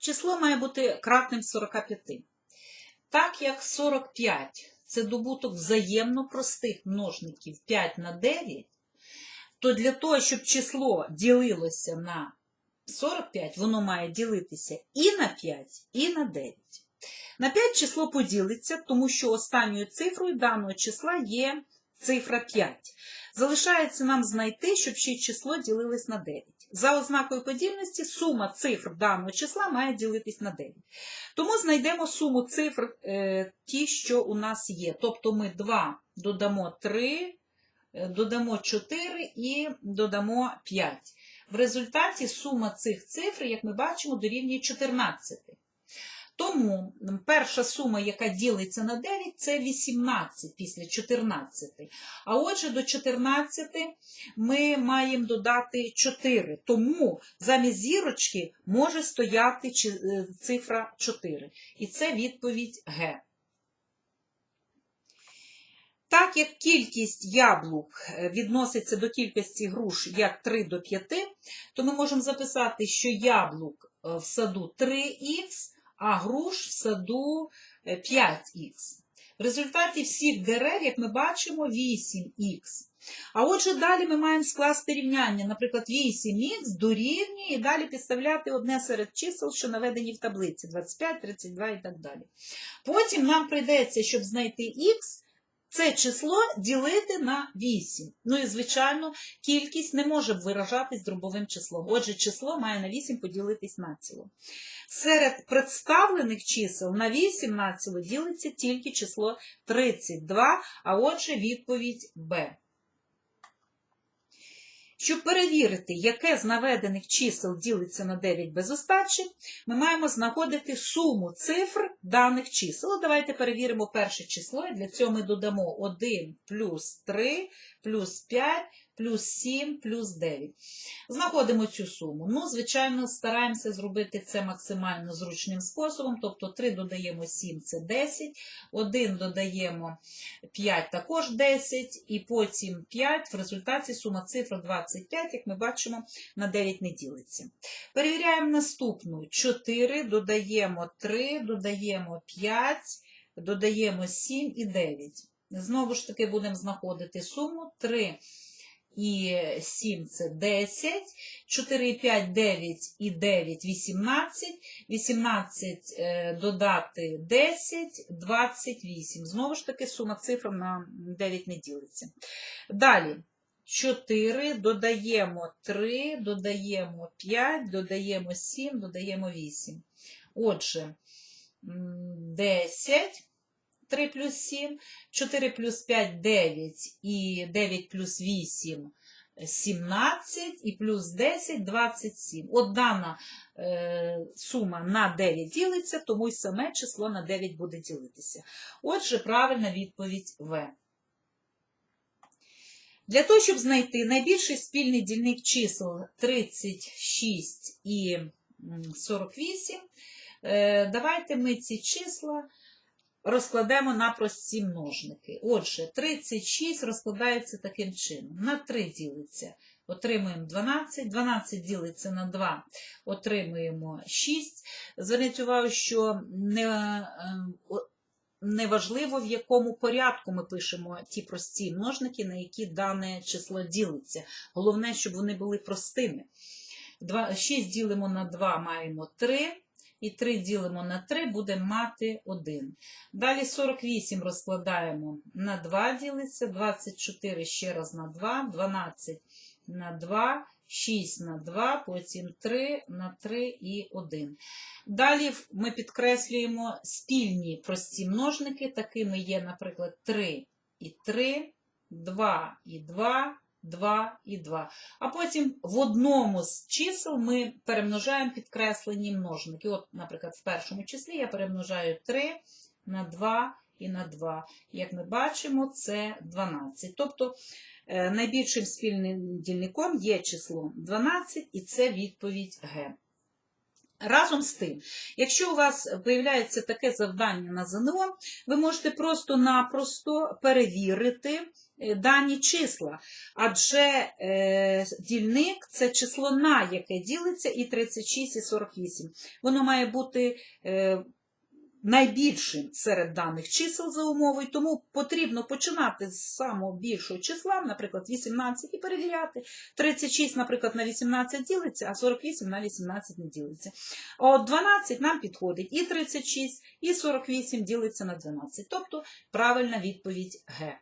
Число має бути кратним 45. Так як 45 це добуток взаємно простих множників 5 на 9, то для того, щоб число ділилося на 45, воно має ділитися і на 5, і на 9. На 5 число поділиться, тому що останньою цифрою даного числа є цифра 5. Залишається нам знайти, щоб ще число ділилось на 9. За ознакою подільності сума цифр даного числа має ділитись на 9. Тому знайдемо суму цифр е, ті, що у нас є. Тобто ми 2 додамо 3, е, додамо 4 і додамо 5. В результаті сума цих цифр, як ми бачимо, дорівнює 14. Тому перша сума, яка ділиться на 9, це 18 після 14. А отже, до 14 ми маємо додати 4. Тому замість зірочки може стояти е, цифра 4. І це відповідь Г. Так як кількість яблук е, відноситься до кількості груш як 3 до 5, то ми можемо записати, що яблук е, в саду 3х, а груш в саду е, 5х. В результаті всіх дерев, як ми бачимо, 8х. А отже, далі ми маємо скласти рівняння. Наприклад, 8х дорівнює і далі підставляти одне серед чисел, що наведені в таблиці 25, 32 і так далі. Потім нам прийдеться, щоб знайти х, це число ділити на 8. Ну і, звичайно, кількість не може виражатись дробовим числом. Отже, число має на 8 поділитись націло. Серед представлених чисел на 8 націло ділиться тільки число 32, а отже, відповідь Б. Щоб перевірити, яке з наведених чисел ділиться на 9 без остачі, ми маємо знаходити суму цифр даних чисел. Давайте перевіримо перше число, і для цього ми додамо 1 плюс 3 плюс 5 плюс 7 плюс 9. Знаходимо цю суму. Ну, звичайно, стараємося зробити це максимально зручним способом, тобто 3 додаємо 7 – це 10, 1 додаємо 5 також 10, і потім 5. В результаті сума цифр 25, як ми бачимо, на 9 не ділиться. Перевіряємо наступну. 4 додаємо 3, додаємо 5, додаємо 7 і 9. Знову ж таки будемо знаходити суму 3 і 7 це 10, 4 5 – 9 і 9 – 18, 18 е, додати 10 – 28. Знову ж таки сума цифр на 9 не ділиться. Далі 4, додаємо 3, додаємо 5, додаємо 7, додаємо 8. Отже, 10, 3 плюс 7, 4 плюс 5 – 9, і 9 плюс 8 – 17, і плюс 10 – 27. От дана е, сума на 9 ділиться, тому й саме число на 9 буде ділитися. Отже, правильна відповідь В. Для того, щоб знайти найбільший спільний дільник чисел 36 і 48, е, давайте ми ці числа розкладемо на прості множники. Отже, 36 розкладається таким чином. На 3 ділиться, отримуємо 12, 12 ділиться на 2, отримуємо 6. Зверніть увагу, що не, е, неважливо, в якому порядку ми пишемо ті прості множники, на які дане число ділиться. Головне, щоб вони були простими. 6 ділимо на 2, маємо 3. І 3 ділимо на 3, будемо мати 1. Далі 48 розкладаємо на 2 ділиться, 24 ще раз на 2, 12 на 2, 6 на 2, потім 3 на 3 і 1. Далі ми підкреслюємо спільні прості множники, такими є, наприклад, 3 і 3, 2 і 2, 2 і 2. А потім в одному з чисел ми перемножаємо підкреслені множники. От, наприклад, в першому числі я перемножаю 3 на 2 і на 2. Як ми бачимо, це 12. Тобто е, найбільшим спільним дільником є число 12, і це відповідь Г. Разом з тим, якщо у вас виявляється таке завдання на ЗНО, ви можете просто-напросто перевірити е, дані числа, адже е, дільник це число на яке ділиться і 36, і 48. Воно має бути е, найбільшим серед даних чисел за умови, тому потрібно починати з самого більшого числа, наприклад, 18 і перевіряти. 36, наприклад, на 18 ділиться, а 48 на 18 не ділиться. От 12 нам підходить і 36, і 48 ділиться на 12. Тобто правильна відповідь Г.